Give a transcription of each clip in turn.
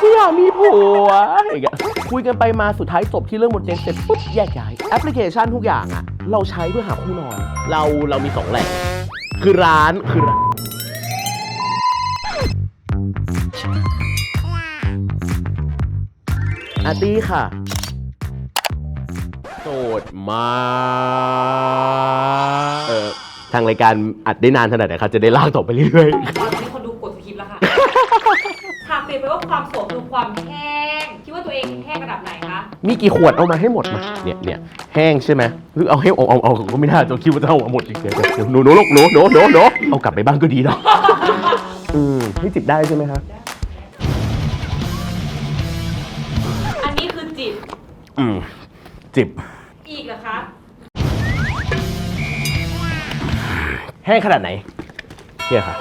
กูอยากมีผัวอย่างเงี้ยคุยกันไปมาสุดท้ายจบที่เรื่องหมดเจงเสร็จปุ๊บแยกย้ายแอปพลิเคชันทุกอย่างอะเราใช้เพื่อหาคู่นอน เราเรามีสองแหล่งคือร้านคือร้านอาร์ตี้ค่ะ โสดมากเออทางรายการอัดได้นานขนาดไหนคะจะได้ลากต่อไปเรื่อยตอนนี้คนดูกดสคริปต์แล้วค่ะ ถามเปลี่ยนไปว่าความโสดคือความแห้ง คิดว่าตัวเองแห้งระดับไหนคะๆมีกี่ขวดเอามาให้หมดมาเนี่ยเนี่ยแห้งใช่ไหมหรือเอาให้เอาเอาเอาก็ไม่น่าจะคิดว่าจะเอาหมดอีกเดี๋ยวเดี๋ยวหนูหนูลูกหนูหนูหนูหนูเอากลับไปบ้านก็ดีเนาะอืมนี่จิบได้ใช่ไหมครับอันนี้คือจิต อืมจิบอีกเหรอคะ แห้งขนาดไหนเนี่ยค่ะ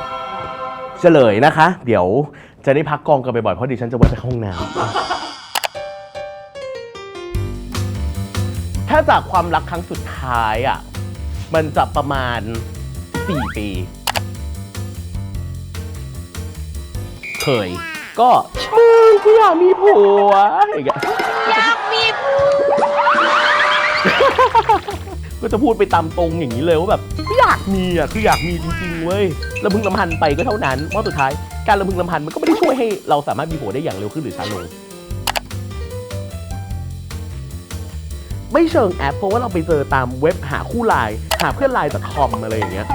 เฉลยนะคะ เดี๋ยว จะได้พักกองกันบ่อยๆเพราะดิฉันจะไว้ไปเข้าห้องน้ำถ้าจากความรักครั้งสุดท้ายอะมันจะประมาณ 4 ปี เคย ก็มึงกูอยากมีผัวอย่างเงี้ยอยากมีผัวก็จะพูดไปตามตรงอย่างนี้เลยว่าแบบอยากมีอะคืออยากมีจริงๆเว้ยแลำพึงลำพันไปก็เท่านั้นเพราะสุดท้าย การลำพึงลำพันมันก็ไม่ได้ช่วยให้เราสามารถมีผัวได้อย่างเร็วขึ้นหรือช้าลง ไม่เชิงแอปเพราะว่าเราไปเจอตามเว็บหาคู่ไลน์หาเพื่อนไลน์ .com อะไรอย่างเงี้ย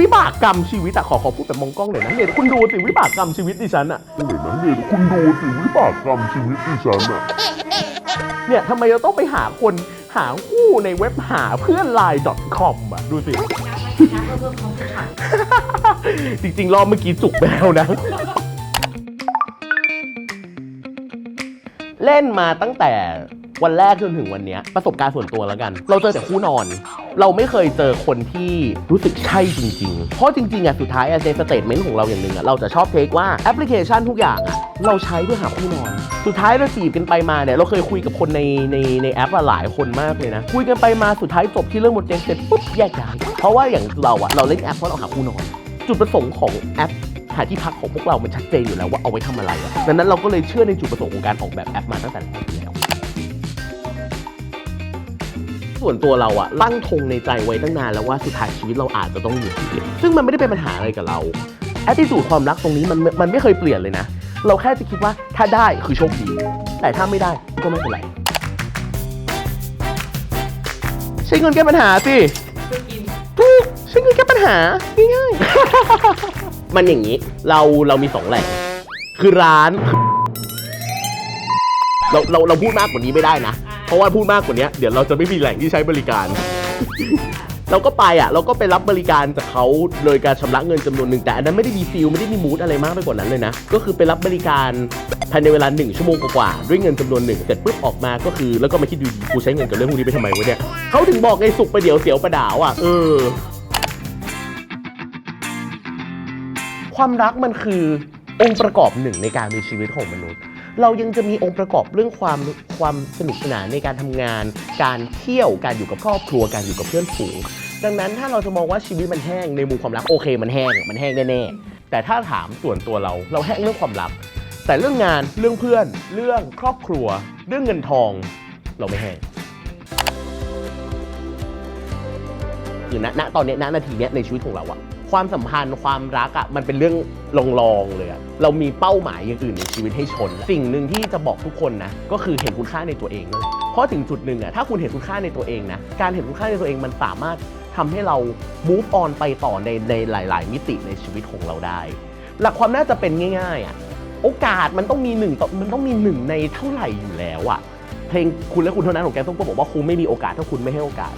วิบากกรรมชีวิตอะขอขอพูดแบบมองกล้องหน่อยนะเนี่ยคุณดูสิวิบากกรรมชีวิตดิฉันอะเดี๋ยวนะเดี๋ยวคุณดูสิวิบากกรรมชีวิตดิฉันอะเนี่ยทำไมเราต้องไปหาคนหาคู่ในเว็บหาเพื่อนไลน์ .com อะดูสิ นะไม่นะเพิ่มเพิ่มความสุขค่ะจริงๆ รอบเมื่อกี้จุกไปแล้วนะ เล่นมาตั้งแต่ วันแรกจนถึงวันเนี้ยประสบการณ์ส่วนตัวแล้วกัน เราเจอแต่คู่นอน เราไม่เคยเจอคนที่รู้สึกใช่จริง ๆ เพราะจริงๆอะสุดท้ายอะในสเตทเมนต์ของเราอย่างหนึ่งอะเราจะชอบเทคว่าแอปพลิเคชันทุกอย่างอะเราใช้เพื่อหาคู่นอน สุดท้ายเราจีบกันไปมาเนี่ยเราเคยคุยกับคนในในในแอปอะหลายคนมากเลยนะคุยกันไปมาสุดท้ายจบที่เรื่องหมดเจงเสร็จปุ๊บแยกย้ายเพราะว่าอย่างเราอะเราเล่นแอปเพราะเราหาคู่นอน จุดประสงค์ของแอปหาที่พักของพวกเรา มันชัดเจนอยู่แล้วว่าเอาไว้ทำอะไรอะดังนั้นเราก็เลยเชื่อในจุดประสงค์ของการออกแบบแอปมาตั้งแต่แรกแล้ว ส่วนตัวเราอะตั้งธงในใจไว้ตั้งนานแล้วว่าสุดท้ายชีวิตเราอาจจะต้องอยู่ที่เดียวซึ่งมันไม่ได้เป็นปัญหาอะไรกับเราแอตติจูดความรักตรงนี้มันมันไม่เคยเปลี่ยนเลยนะ เราแค่จะคิดว่าถ้าได้คือโชคดี แต่ถ้าไม่ได้ก็ไม่เป็นไร ใช้เงินแก้ปัญหาสิเพื่อกินถูกใช้เงินแก้ปัญหาง่ายๆ มันอย่างนี้เราเรามีสองแหล่งคือร้าน เราเราเราพูดมากกว่านี้ไม่ได้นะเพ ราะว่าพูดมากกว่านี้เดี๋ยวเราจะไม่มีแหล่งที่ใช้บริการ เราก็ไปอะ เราก็ไปรับบริการจากเขาโดยการชำระเงินจำนวนหนึ่งแต่อันนั้นไม่ได้มีฟิลไม่ได้มีมูดอะไรมากไปกว่านั้นเลยนะ ก็คือไปรับบริการภายในเวลาหนึ่งชั่วโมงกว่าๆด้วยเงินจำนวนหนึ่งเสร็จปุ๊บออกมาก็คือ แล้วก็มาคิดดูดีกูใช้เงินกับเรื่องพวกนี้ไปทำไมวะเนี่ยเขาถึงบอกไงสุกประเดี๋ยวเสียวประดาวอะเออความรักมันคือองค์ประกอบหนึ่งในการมีชีวิตของมนุษย์ เรายังจะมีองค์ประกอบเรื่องความความสนุกสนานในการทำงาน การเที่ยวการอยู่กับครอบครัวการอยู่กับเพื่อนฝูงดังนั้นถ้าเราจะมองว่าชีวิตมันแห้งในมุมความรักโอเค มันแห้งมันแห้งแน่ๆแต่ถ้าถามส่วนตัวเราเราแห้งเรื่องความรัก แต่เรื่องงานเรื่องเพื่อน เรื่องครอบครัว เรื่องเงินทอง เราไม่แห้งคือณณตอนนี้ณนาทีนี้ในชีวิตของเราอะ ความสัมพันธ์ความรักอะมันเป็นเรื่องลองๆเลยอะเรามีเป้าหมายอย่างอื่นในชีวิตให้ชน สิ่งหนึ่งที่จะบอกทุกคนนะก็คือเห็นคุณค่าในตัวเองนั่นแหละเพราะถึงจุดหนึ่งอะถ้าคุณเห็นคุณค่าในตัวเองนะการเห็นคุณค่าในตัวเองมันสามารถทำให้เรา move on ไปต่อในในหลาย ๆ มิติในชีวิตของเราได้ หลักความน่าจะเป็นง่าย ๆอะโอกาสมันต้องมีหนึ่งต่อมันต้องมีหนึ่งในเท่าไหร่อยู่แล้วอะเพลงคุณและคุณเท่านั้นของแกต้องก็บอกว่าคุณไม่มีโอกาสถ้าคุณไม่ให้โอกาส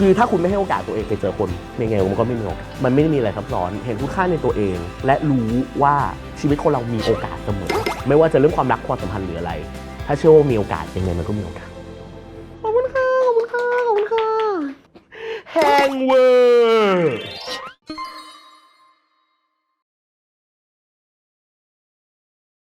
คือถ้าคุณไม่ให้โอกาสตัวเองไปเจอคนยังไงมันก็ไม่มีโอกาสมันไม่ได้มีอะไรซับซ้อน เห็นคุณค่าในตัวเอง และรู้ว่าชีวิตคนเรามีโอกาสเสมอ ไม่ว่าจะเรื่องความรักความสัมพันธ์หรืออะไร ถ้าเชื่อว่ามีโอกาสยังไงมันก็มีโอกาส ขอบคุณค่ะ ขอบคุณค่ะ ขอบคุณค่ะ แฮงเวอร์